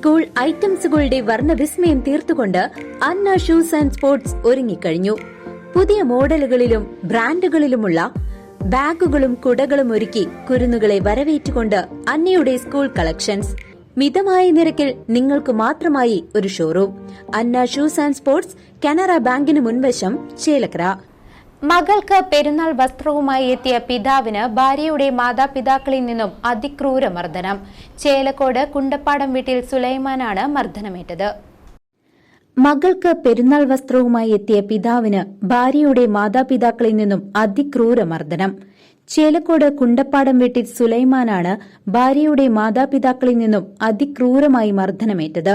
School ഐറ്റംസുകളുടെ വർണവിസ്മയം തീർത്തുകൊണ്ട് അന്ന ഷൂസ് ആൻഡ് സ്പോർട്സ് ഒരുങ്ങിക്കഴിഞ്ഞു. പുതിയ മോഡലുകളിലും ബ്രാൻഡുകളിലുമുള്ള ബാഗുകളും കുടകളും ഒരുക്കി കുരുന്നുകളെ വരവേറ്റുകൊണ്ട് അന്നയുടെ സ്കൂൾ കളക്ഷൻസ്. മിതമായ നിരക്കിൽ നിങ്ങൾക്ക് മാത്രമായി ഒരു showroom. Anna shoes and sports Canara ബാങ്കിന് മുൻവശം ചേലക്കര. മകൾക്ക് പെരുന്നാൾ വസ്ത്രവുമായി എത്തിയ പിതാവിന് ഭാര്യയുടെ മാതാപിതാക്കളിൽ നിന്നും അതിക്രൂര മർദ്ദനം. ചേലക്കോട് കുണ്ടപ്പാടം വീട്ടിൽ സുലൈമാനാണ് മർദ്ദനമേറ്റത്. മകൾക്ക് പെരുന്നാൾ വസ്ത്രവുമായി എത്തിയ പിതാവിന് ഭാര്യയുടെ മാതാപിതാക്കളിൽ നിന്നും അതിക്രൂര മർദ്ദനം. ചേലക്കോട് കുണ്ടപ്പാടം വീട്ടിൽ സുലൈമാനാണ് ഭാര്യയുടെ മാതാപിതാക്കളിൽ നിന്നും അതിക്രൂരമായി മർദ്ദനമേറ്റത്.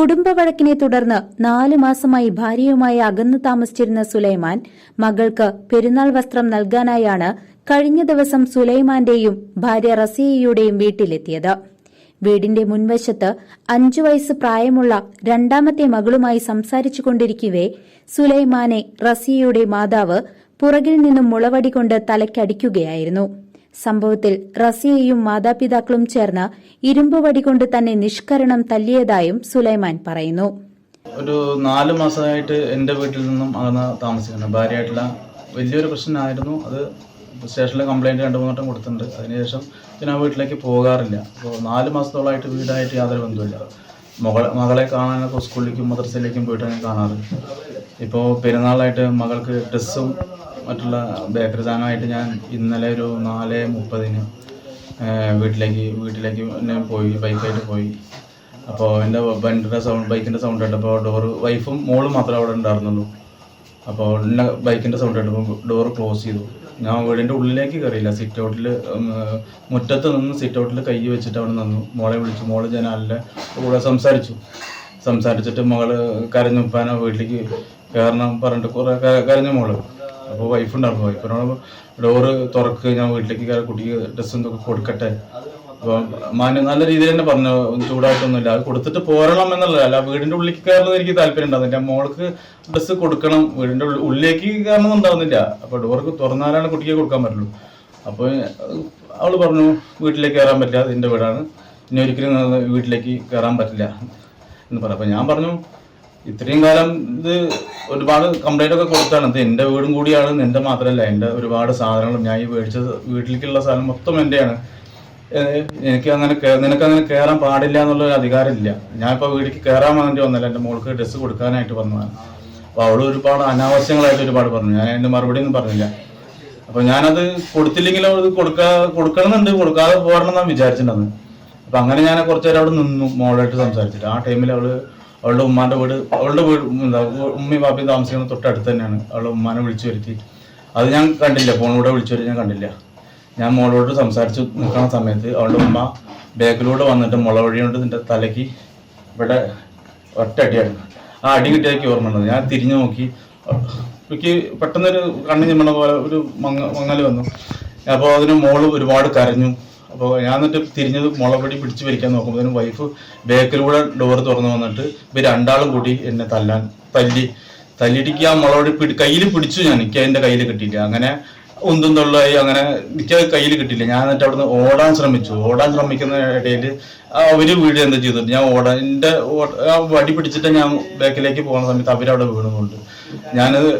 കുടുംബ വഴക്കിനെ തുടർന്ന് നാലു മാസമായി ഭാര്യയുമായി അകന്നു താമസിച്ചിരുന്ന സുലൈമാൻ മകൾക്ക് പെരുന്നാൾ വസ്ത്രം നൽകാനായാണ് കഴിഞ്ഞ ദിവസം സുലൈമാന്റെയും ഭാര്യ റസിയയുടെയും വീട്ടിലെത്തിയത്. വീടിന്റെ മുൻവശത്ത് അഞ്ചു വയസ്സ് പ്രായമുള്ള രണ്ടാമത്തെ മകളുമായി സംസാരിച്ചു കൊണ്ടിരിക്കവേ സുലൈമാനെ റസിയയുടെ മാതാവ് പുറകിൽ നിന്നും മുളവടി കൊണ്ട് തലയ്ക്കടിക്കുകയായിരുന്നു. സംഭവത്തിൽ റസിയയും മാതാപിതാക്കളും ചേർന്ന് ഇരുമ്പ് വടികൊണ്ട് തന്നെ നിഷ്കരണം തല്ലിയതായും സുലൈമാൻ പറയുന്നു. ഒരു നാല് മാസമായിട്ട് എന്റെ വീട്ടിൽ നിന്നും അകന്ന് താമസിക്കുന്നു. ഭാര്യയായിട്ടുള്ള വലിയൊരു പ്രശ്നമായിരുന്നു. അത് സ്റ്റേഷനിൽ കംപ്ലൈന്റ് രണ്ട് മൂന്ന് കൊടുത്തിട്ടുണ്ട്. അതിനുശേഷം പിന്നെ ആ വീട്ടിലേക്ക് പോകാറില്ല. അപ്പോൾ നാല് മാസത്തോളമായിട്ട് വീടായിട്ട് യാതൊരു ബന്ധമില്ല മകളെ മകളെ കാണാനൊക്കെ സ്കൂളിലേക്കും മദ്രസയിലേക്കും പോയിട്ടാണ് ഞാൻ കാണാറ്. ഇപ്പോൾ പെരുന്നാളായിട്ട് മകൾക്ക് ഡ്രസ്സും മറ്റുള്ള ബേക്കറി സാധനമായിട്ട് ഞാൻ ഇന്നലെ ഒരു നാല് മുപ്പതിന് വീട്ടിലേക്ക് വീട്ടിലേക്ക് തന്നെ പോയി ബൈക്കായിട്ട് പോയി. അപ്പോൾ എന്റെ വണ്ടിയുടെ സൗണ്ട് ബൈക്കിന്റെ സൗണ്ട് കേട്ടപ്പോൾ ഡോറ് വൈഫും മോളും മാത്രമേ അവിടെ ഉണ്ടായിരുന്നുള്ളൂ. അപ്പോൾ എന്റെ ബൈക്കിന്റെ സൗണ്ട് കേട്ടപ്പോൾ ഡോറ് ക്ലോസ് ചെയ്തു. ഞാൻ വീടിന്റെ ഉള്ളിലേക്ക് കയറിയില്ല. സിറ്റ് ഔട്ടിൽ മുറ്റത്ത് നിന്ന് സിറ്റ് ഔട്ടിൽ കൈ വെച്ചിട്ട് അവിടെ നിന്നു. മോളെ വിളിച്ചു. മോൾ ജനാലിന്റെ കൂടെ സംസാരിച്ചു. സംസാരിച്ചിട്ട് മകൾ കരഞ്ഞുപ്പാനോ വീട്ടിലേക്ക് കയറണം പറഞ്ഞിട്ട് കുറേ കരഞ്ഞു മോൾ. അപ്പോൾ വൈഫ് ഉണ്ടായിരുന്നു. വൈഫിനോട് ഡോറ് തുറക്ക് ഞാൻ വീട്ടിലേക്ക് കയറി കുട്ടിക്ക് ഡ്രസ്സ് എന്തൊക്കെ കൊടുക്കട്ടെ. അപ്പോൾ മാന നല്ല രീതിയിൽ തന്നെ പറഞ്ഞു. ചൂടായിട്ടൊന്നുമില്ല. അത് കൊടുത്തിട്ട് പോരണം എന്നുള്ളത് അല്ല വീടിന്റെ ഉള്ളിലേക്ക് കയറുന്നത് എനിക്ക് താല്പര്യം ഉണ്ടാകുന്നില്ല മോൾക്ക് ഡ്രസ്സ് കൊടുക്കണം. വീടിന്റെ ഉള്ളിലേക്ക് കയറണം ഉണ്ടാകുന്നില്ല അപ്പോൾ ഡോർക്ക് തുറന്നാലാണ് കുട്ടിക്ക് കൊടുക്കാൻ പറ്റുള്ളൂ. അപ്പോൾ അവൾ പറഞ്ഞു വീട്ടിലേക്ക് കയറാൻ പറ്റില്ല. അത് എന്റെ വീടാണ്. ഇനി ഒരിക്കലും വീട്ടിലേക്ക് കയറാൻ പറ്റില്ല. എന്ന് പറഞ്ഞു. അപ്പോൾ ഞാൻ പറഞ്ഞു ഇത്രയും കാലം ഇത് ഒരുപാട് കംപ്ലൈന്റ് ഒക്കെ കൊടുത്താണ്. ഇത് എന്റെ വീടും കൂടിയാണ് എന്റെ മാത്രമല്ല. എന്റെ ഒരുപാട് സാധനങ്ങളും ഞാൻ ഈ മേടിച്ച വീട്ടിലേക്കുള്ള സാധനം മൊത്തം എന്റെയാണ് എനിക്ക് അങ്ങനെ നിനക്ക് അങ്ങനെ കയറാൻ പാടില്ല എന്നുള്ള ഒരു അധികാരമില്ല. ഞാൻ ഇപ്പോൾ വീട്ടിലേക്ക് കയറാൻ വേണ്ടി വന്നല്ല എന്റെ മോൾക്ക് ഡ്രസ്സ് കൊടുക്കാനായിട്ട് വന്നതാണ്. അപ്പോൾ അവൾ ഒരുപാട് അനാവശ്യങ്ങളായിട്ട് ഒരുപാട് പറഞ്ഞു. ഞാൻ എന്റെ മറുപടി ഒന്നും പറഞ്ഞില്ല. അപ്പോൾ ഞാനത് കൊടുത്തില്ലെങ്കിലും അത് കൊടുക്കാ കൊടുക്കണമെന്നുണ്ട്. കൊടുക്കാതെ പോരണം എന്നാണ് വിചാരിച്ചിട്ടുണ്ടെന്ന് അപ്പൊ അങ്ങനെ ഞാൻ കുറച്ചു നേരം അവിടെ നിന്നു മോളായിട്ട് സംസാരിച്ചിട്ട്. ആ ടൈമിൽ അവൾ അവളുടെ ഉമ്മാന്റെ വീട് അവളുടെ വീട് എന്താ ഉമ്മയും പാപ്പയും താമസിക്കുന്ന തൊട്ടടുത്ത് തന്നെയാണ്. അവളുടെ ഉമ്മാനെ വിളിച്ചു വരുത്തി. അത് ഞാൻ കണ്ടില്ല ഫോണിലൂടെ വിളിച്ചു വരുത്തി ഞാൻ കണ്ടില്ല. ഞാൻ മോളോട് സംസാരിച്ചു നിൽക്കുന്ന സമയത്ത് അവളുടെ ഉമ്മ ബാക്കിലൂടെ വന്നിട്ട് മുള വഴി കൊണ്ട് നിന്റെ തലയ്ക്ക്. ഇവിടെ ഒറ്റ അടിയാണ്. ആ അടി കിട്ടിയതൊക്കെ ഓർമ്മ ഉണ്ടത് ഞാൻ തിരിഞ്ഞു നോക്കി. എനിക്ക് പെട്ടെന്നൊരു കണ്ണു ചിമ്മണ പോലെ ഒരു മങ്ങ മങ്ങൽ വന്നു. അപ്പോൾ അതിന് മോൾ ഒരുപാട് കരഞ്ഞു. അപ്പോൾ ഞാൻ എന്നിട്ട് തിരിഞ്ഞത് മുളപടി പിടിച്ച് വലിക്കാൻ നോക്കുമ്പോൾ വൈഫ് ബേക്കിലൂടെ ഡോർ തുറന്നു വന്നിട്ട് ഇവർ രണ്ടാളും കൂടി എന്നെ തല്ലാൻ തല്ലി തല്ലിടിക്ക് ആ മുളപടി പിടി കയ്യിൽ പിടിച്ചു ഞാൻ. എനിക്ക് അതിന്റെ കയ്യിൽ കിട്ടിയില്ല. അങ്ങനെ ഒന്നും തൊള്ളായി അങ്ങനെ എനിക്ക് കയ്യിൽ കിട്ടിയില്ല. ഞാൻ എന്നിട്ട് അവിടുന്ന് ഓടാൻ ശ്രമിച്ചു. ഓടാൻ ശ്രമിക്കുന്ന ഇടയിൽ അവർ വീട് എന്താ ചെയ്തിട്ട് ഞാൻ ഓടാൻ എന്റെ വടി പിടിച്ചിട്ട് ഞാൻ ബാക്കിലേക്ക് പോകുന്ന സമയത്ത് അവരവിടെ വീണുകൊണ്ട്. ഞാനത്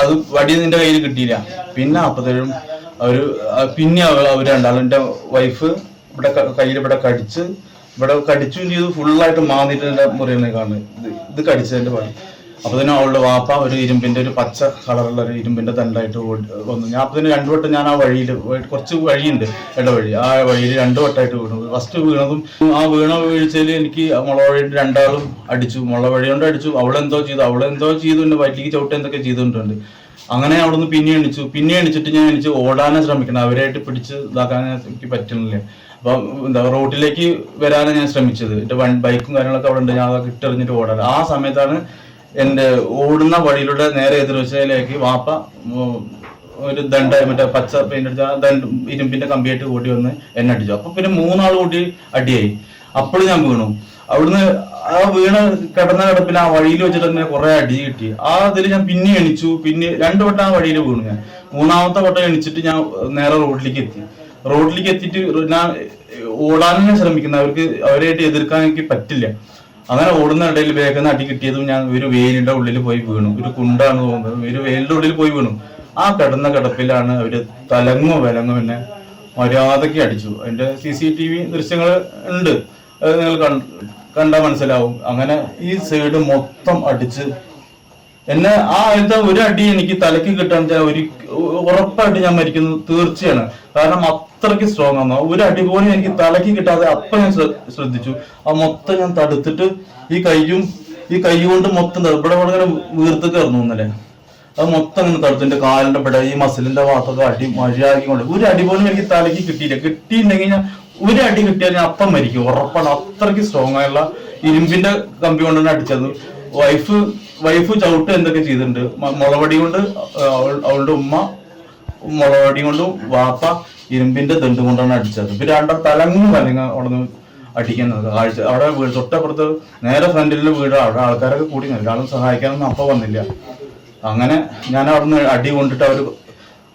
അത് വടി നിന്റെ കയ്യിൽ കിട്ടിയില്ല. പിന്നെ അപ്പത്തേഴും അവർ പിന്നെ അവ- അവർ രണ്ടാളും എന്റെ വൈഫ് ഇവിടെ കയ്യിൽ ഇവിടെ കടിച്ച് ഇവിടെ കടിച്ചും ചെയ്ത് ഫുള്ളായിട്ട് മാന്നിട്ട് എന്റെ മുറിയിൽ കാണുന്നത് ഇത് കടിച്ചതിന്റെ പണി. അപ്പൊ തന്നെ അവളുടെ വാപ്പ ഒരു ഇരുമ്പിന്റെ ഒരു പച്ച കളറുള്ള ഒരു ഇരുമ്പിന്റെ തണ്ടായിട്ട് വന്നു. ഞാൻ അപ്പൊ തന്നെ രണ്ടു വട്ടം ഞാൻ ആ വഴിയിൽ കുറച്ച് വഴിയുണ്ട് ഇടവഴി. ആ വഴിയിൽ രണ്ടു വട്ടമായിട്ട് വീണു. ഫസ്റ്റ് വീണതും ആ വീണ വീഴ്ചയിൽ എനിക്ക് മുള വഴി രണ്ടാളും അടിച്ചു. മുള വഴി കൊണ്ട് അടിച്ചു. അവളെന്തോ ചെയ്തു. അവളെന്തോ ചെയ്തു. വയറ്റിലേക്ക് ചവിട്ട് എന്തൊക്കെ ചെയ്തിട്ടുണ്ട്. അങ്ങനെ അവിടുന്ന് പിന്നെ എണിച്ചു. പിന്നെ എണിച്ചിട്ട് ഞാൻ എണിച്ച് ഓടാനാണ് ശ്രമിക്കണം അവരായിട്ട് പിടിച്ച് ഇതാക്കാൻ എനിക്ക് പറ്റുന്നില്ല. അപ്പൊ എന്താ റോഡിലേക്ക് വരാനാണ് ഞാൻ ശ്രമിച്ചത്. എന്റെ ബൈക്കും കാര്യങ്ങളൊക്കെ അവിടെ ഉണ്ട്. ഞാൻ അതൊക്കെ ഇട്ടെറിഞ്ഞിട്ട് ഓടാൻ. ആ സമയത്താണ് എന്റെ ഓടുന്ന വഴിയിലൂടെ നേരെ എതിർവശയിലേക്ക് വാപ്പ ഒരു ദണ്ട മറ്റേ പച്ച പെയിന്റ് അടിച്ച ദണ്ട് ഇരുമ്പിന്റെ കമ്പിയായിട്ട് കൂട്ടി വന്ന് എന്നെ അടിച്ചു. അപ്പൊ പിന്നെ മൂന്നാൾ കൂട്ടി അടിയായി. അപ്പോൾ ഞാൻ വീണു. അവിടുന്ന് ആ വീണ കിടന്ന കിടപ്പിൽ ആ വഴിയിൽ വെച്ചിട്ട് തന്നെ കുറെ അടി കിട്ടി. ആ അതിൽ ഞാൻ പിന്നെ എണിച്ചു. പിന്നെ രണ്ടു വട്ടം ആ വഴിയിൽ വീണു ഞാൻ. മൂന്നാമത്തെ വട്ടം എണിച്ചിട്ട് ഞാൻ നേരെ റോഡിലേക്ക് എത്തി. റോഡിലേക്ക് എത്തിയിട്ട് ഞാൻ ഓടാനും ഞാൻ ശ്രമിക്കുന്നത് അവർക്ക് അവരായിട്ട് എതിർക്കാൻ എനിക്ക് പറ്റില്ല. അങ്ങനെ ഓടുന്ന ഇടയിൽ വേഗം അടി കിട്ടിയതും ഞാൻ ഒരു വേലിന്റെ ഉള്ളിൽ പോയി വീണു. ഒരു കുണ്ടാണ് തോന്നുന്നത് ഒരു വേലിന്റെ ഉള്ളിൽ പോയി വീണു. ആ കിടന്ന കിടപ്പിലാണ് അവർ തലങ്ങോ വിലങ്ങോ എന്നെ മര്യാദയ്ക്ക് അടിച്ചു. അതിന്റെ സി സി ടി വി ദൃശ്യങ്ങൾ ഉണ്ട്. നിങ്ങൾ കണ്ടാൽ മനസ്സിലാവും. അങ്ങനെ ഈ സൈഡ് മൊത്തം അടിച്ച്. എന്നെ ആ എന്താ ഒരു അടി എനിക്ക് തലക്ക് കിട്ടാൻ ഒരു ഉറപ്പായിട്ട് ഞാൻ മരിക്കുന്നത് തീർച്ചയാണ്. കാരണം അത്രയ്ക്ക് സ്ട്രോങ് ആണ്. ഒരു അടി പോലും എനിക്ക് തലക്ക് കിട്ടാതെ അപ്പൊ ഞാൻ ശ്രദ്ധിച്ചു. ആ മൊത്തം ഞാൻ തടുത്തിട്ട് ഈ കയ്യും ഈ കൈ കൊണ്ട് മൊത്തം ഇവിടെ ഇങ്ങനെ വീർത്ത് കയറുന്നു ഇന്നലെ. അത് മൊത്തം അങ്ങനെ തടുത്തു. എന്റെ കാലിന്റെ ഇവിടെ ഈ മസിലിന്റെ ഭാഗത്തൊക്കെ അടി മഴയാക്കി കൊണ്ട് ഒരു അടി പോലും എനിക്ക് തലക്ക് കിട്ടിയില്ല. കിട്ടിയിട്ടുണ്ടെങ്കിൽ ഞാൻ ഒരു അടി കിട്ടിയാൽ ഞാൻ അപ്പം മരിക്കും. ഉറപ്പാണ്. അത്രയ്ക്ക് സ്ട്രോങ് ആയുള്ള ഇരുമ്പിന്റെ കമ്പി കൊണ്ടാണ് അടിച്ചത്. വൈഫ് വൈഫ് ചവിട്ട് എന്തൊക്കെ ചെയ്തിട്ടുണ്ട്? മുളവടി കൊണ്ട് അവളുടെ ഉമ്മ മുളവടി കൊണ്ടും വാപ്പ ഇരുമ്പിന്റെ ദണ്ട് കൊണ്ടാണ് അടിച്ചത്. ഇപ്പൊ രണ്ട തലങ്ങും വലങ്ങ അവിടെ നിന്ന് അടിക്കുന്നത്. കാഴ്ച അവിടെ വീട് തൊട്ടപ്പുറത്ത് നേരെ ഫ്രണ്ടിലെ വീട് അവിടെ ആൾക്കാരൊക്കെ കൂടി ഒരാളും സഹായിക്കാനൊന്നും അപ്പം വന്നില്ല. അങ്ങനെ ഞാൻ അവിടുന്ന് അടി കൊണ്ടിട്ട് അവർ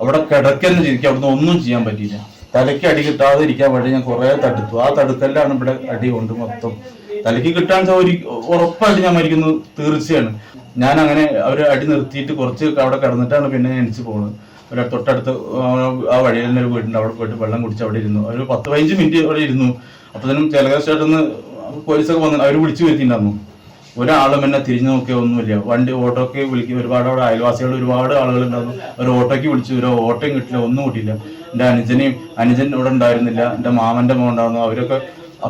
അവിടെ കിടക്കുന്ന ശരിക്കും അവിടുന്ന് ഒന്നും ചെയ്യാൻ പറ്റിയില്ല. തലയ്ക്ക് അടി കിട്ടാതെ ഇരിക്കാൻ വേണ്ടി ഞാൻ കുറെ തടുത്തു. ആ തടുത്തെല്ലാം ഇവിടെ അടി കൊണ്ട് മൊത്തം. തലയ്ക്ക് കിട്ടാൻ ഒരു ഉറപ്പായിട്ട് ഞാൻ മരിക്കുന്നത് തീർച്ചയാണ്. ഞാൻ അങ്ങനെ അവർ അടി നിർത്തിയിട്ട് കുറച്ച് അവിടെ കിടന്നിട്ടാണ് പിന്നെ ഞാൻ എണിച്ച് പോകുന്നത് ഒരു തൊട്ടടുത്ത് ആ- വഴിയിൽ തന്നെ ഒരു വീടുണ്ട് അവിടെ പോയിട്ട് വെള്ളം കുടിച്ച് അവിടെ ഇരുന്നു. ഒരു പത്ത് പതിനഞ്ച് മിനിറ്റ് അവിടെ ഇരുന്നു. അപ്പത്തേനും നിന്ന് പോലീസൊക്കെ വന്നു അവർ വിളിച്ചു വരുത്തിയിട്ടുണ്ടായിരുന്നു. ഒരാളും എന്നെ തിരിഞ്ഞു നോക്കിയ ഒന്നുമില്ല. വണ്ടി ഓട്ടോക്ക് വിളിക്കും ഒരുപാട് അവിടെ അയൽവാസികൾ ഒരുപാട് ആളുകൾ ഉണ്ടായിരുന്നു. ഒരു ഓട്ടോയ്ക്ക് വിളിച്ചു. ഒരു ഓട്ടോയും കിട്ടില്ല ഒന്നും കിട്ടിയില്ല. എന്റെ അനുജനെയും അനുജൻ ഇവിടെ ഉണ്ടായിരുന്നില്ല. എന്റെ മാമന്റെ മോൻ ഉണ്ടായിരുന്നു. അവരൊക്കെ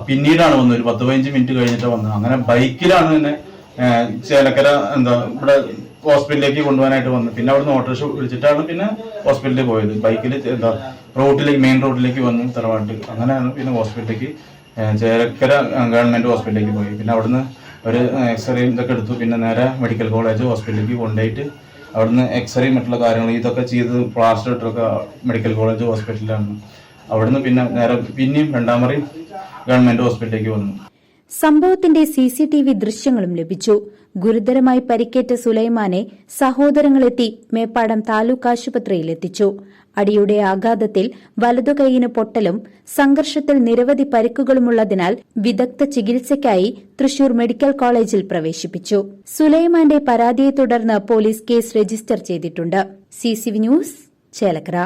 പിന്നീടാണ് വന്നത്. ഒരു പത്ത് പതിനഞ്ച് മിനിറ്റ് കഴിഞ്ഞിട്ട് വന്നത്. അങ്ങനെ ബൈക്കിലാണ് എന്നെ ചേലക്കര എന്താ ഇവിടെ ഹോസ്പിറ്റലിലേക്ക് കൊണ്ടുപോകാനായിട്ട് വന്നു പിന്നെ അവിടുന്ന് ഓട്ടോറിക്ഷ വിളിച്ചിട്ടാണ് പിന്നെ ഹോസ്പിറ്റലിൽ പോയത്. ബൈക്കിൽ എന്താ റോഡിലേക്ക് മെയിൻ റോഡിലേക്ക് വന്നു തറവാട്ട് അങ്ങനെയാണ് പിന്നെ ഹോസ്പിറ്റലിലേക്ക് ചേലക്കര ഗവൺമെന്റ് ഹോസ്പിറ്റലിലേക്ക് പോയി പിന്നെ അവിടുന്ന് ഒരു എക്സ്റേയും ഇതൊക്കെ എടുത്തു. പിന്നെ നേരെ മെഡിക്കൽ കോളേജ് ഹോസ്പിറ്റലിലേക്ക് കൊണ്ടുപോയിട്ട് അവിടുന്ന് എക്സ്റേ മറ്റുള്ള കാര്യങ്ങൾ ഇതൊക്കെ ചെയ്ത് പ്ലാസ്റ്റർ ഇട്ടൊക്കെ മെഡിക്കൽ കോളേജ് ഹോസ്പിറ്റലിലാണ് അവിടുന്ന് പിന്നെ നേരെ പിന്നെയും രണ്ടാമറി ഗവൺമെന്റ് ഹോസ്പിറ്റലിലേക്ക് വന്നു. സംഭവത്തിന്റെ സി സി ടി വി ദൃശ്യങ്ങളും ലഭിച്ചു. ഗുരുതരമായി പരിക്കേറ്റ സുലൈമാനെ സഹോദരങ്ങളെത്തി മേപ്പാടം താലൂക്ക് ആശുപത്രിയിൽ എത്തിച്ചു. അടിയുടെ ആഘാതത്തിൽ വലതുകൈയിന് പൊട്ടലും സംഘർഷത്തിൽ നിരവധി പരിക്കുകളുമുള്ളതിനാൽ വിദഗ്ധ ചികിത്സയ്ക്കായി തൃശൂർ മെഡിക്കൽ കോളേജിൽ പ്രവേശിപ്പിച്ചു. സുലൈമാന്റെ പരാതിയെ തുടർന്ന് പോലീസ് കേസ് രജിസ്റ്റർ ചെയ്തിട്ടുണ്ട്. C news Chelakkara.